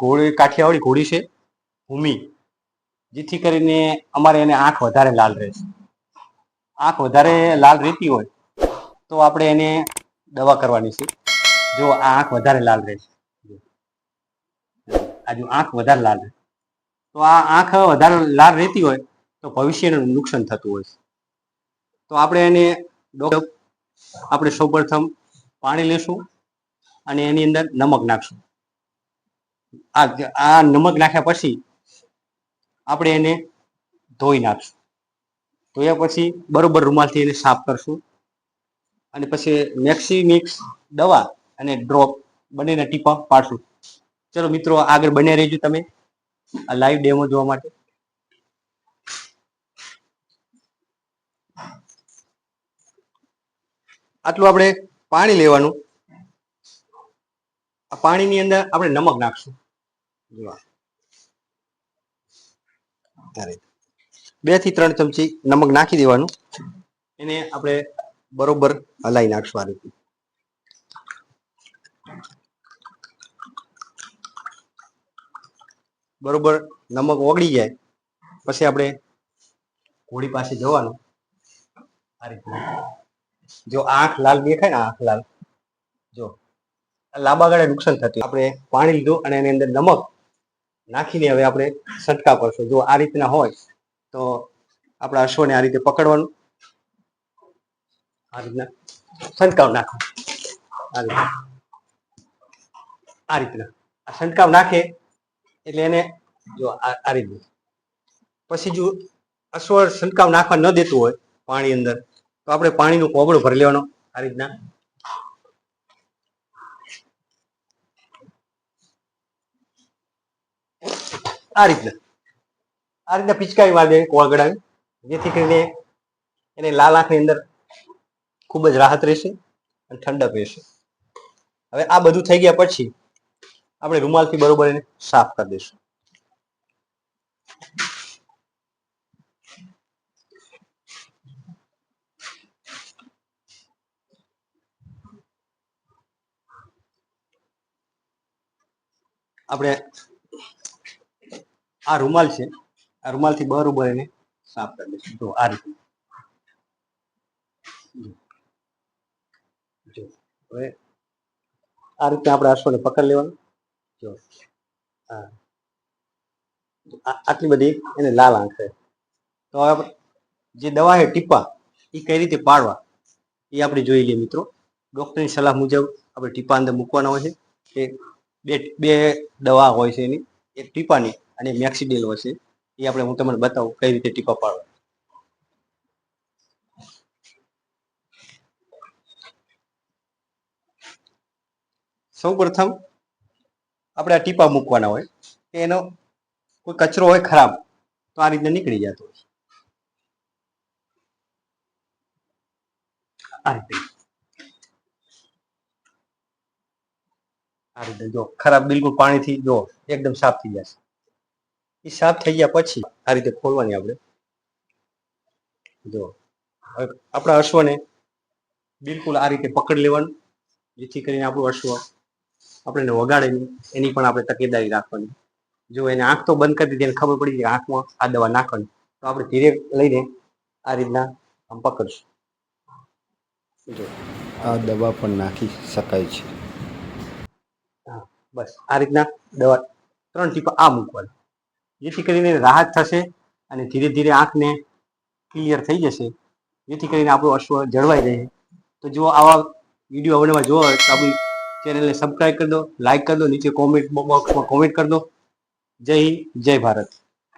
ઘોડી, કાઠિયાવાડી ઘોડી છે, ભૂમિ, જેથી કરીને અમારે એને આંખ વધારે લાલ રહે છે. આંખ વધારે લાલ રહેતી હોય તો આપણે એને દવા કરવાની છે. જો આ આંખ વધારે લાલ રહે છે. આ જો આંખ વધારે લાલ રહે. તો આ આંખ વધારે લાલ રહેતી હોય તો ભવિષ્યનું નુકસાન થતું હોય છે. તો આપણે એને આપણે આપણે સૌપ્રથમ પાણી લેશું અને એની અંદર નમક નાખશું. આ નમક નાખ્યા પછી આપણે એને ધોઈ નાખશું. ધોયા પછી બરોબર રૂમાલથી એને સાફ કરશું. અને પછી મેક્સી મિક્સ દવા અને ડ્રોપ બંનેને ટીપા પાડશું. ચલો મિત્રો, આગળ બન્યા રહેજો તમે આ લાઈવ ડેમો જોવા માટે. આટલું આપણે પાણી લેવાનું. આ પાણીની અંદર આપણે નમક નાખશું. બેથી ત્રણ ચમચી નમક નાખી દેવાનું. એને આપણે બરોબર હલાઈ નાખશું આ રીતે બરોબર નમક ઓગળી જાય. પછી આપણે ઘોડી પાસે જવાનું. આ રીતે. જો આંખ લાલ દેખાય ને, આંખ લાલ. જો. લાંબા ગાળે નુકસાન થતું આપણે પાણી લીધું અને એની અંદર નમક નાખીને હવે આપણે છંટકાવ કરશું. જો આ રીતના હોય તો આપણા અશ્વને આ રીતે પકડવાનું. આ રીતના છંટકાવ નાખો. આ રીતના. આ રીતના. આ છંટકાવ નાખે એટલે એને જો આ રીતના. પછી જો અશ્વ છંટકાવ નાખવા ન દેતું હોય પાણી અંદર, તો આપણે પાણીનું કોબળું ભરી લેવાનો. આ રીતના. આ રીતના. આ રીતના પિચકારી મારી દેવી કોળગડાની જેથી કરીને એને લાલ આંખની અંદર ખૂબ જ રાહત રહેશે અને ઠંડક રહેશે. હવે આ બધું થઈ ગયા પછી આપણે રૂમાલથી બરોબર એને સાફ કરી દઈશું. આપણે આ રૂમાલ છે. આ રૂમાલથી બરોબર એને સાફ કરી દઈશું. જો, આ રીતે. જો, હવે આ રીતે આપણે અશ્વને પકડી લેવાનું. જો હા આટલી બધી એને લાલ આંખ છે. તો હવે જે દવા છે ટીપા એ કઈ રીતે પાડવા? એ આપણે જોઈ લઈએ મિત્રો. ડૉક્ટરની સલાહ મુજબ આપણે ટીપા અંદર મૂકવાના હોય છે. કે બે બે દવા હોય છે એની. એક ટીપાની અને મેક્સિડેલ હોય છે એ આપણે હું તમને બતાવું કઈ રીતે ટીપા પાડો સૌ પ્રથમ આપણે આ ટીપા મૂકવાના હોય. કે એનો કોઈ કચરો હોય ખરાબ, તો આ રીતે નીકળી જતો હોય. આ રીતે. આ રીતે જો ખરાબ, બિલકુલ પાણીથી જો એકદમ સાફ થઈ જશે. એ સાફ થઈ ગયા પછી આ રીતે ખોલવાની આપણે. જો આપણા અશ્વને બિલકુલ આ રીતે પકડી લેવાનું જેથી કરીને આપણું અશ્વ આપણે વગાડે નહીં એની પણ આપણે તકેદારી રાખવાની. જો એને આંખ તો બંધ કરી દીધી એને ખબર પડી કે આંખમાં આ દવા નાખવાની તો આપણે ધીરે લઈને આ રીતના આમ પકડશું. જો. આ દવા પણ નાખી શકાય છે. બસ. આ રીતના દવા ત્રણ ટીપા આ મૂકવાની. જેથી કરીને રાહત થશે અને ધીરે ધીરે આંખને ક્લિયર થઈ જશે. જેથી કરીને આપણું અશ્વ જળવાઈ રહે. તો જો આવા વીડિયો અવનવા જોવો તો આપણી ચેનલને સબસ્ક્રાઈબ કરી દો લાઈક કરી દો, નીચે કોમેન્ટ બોક્સમાં કોમેન્ટ કરી દો. જય હિન્દ, જય ભારત.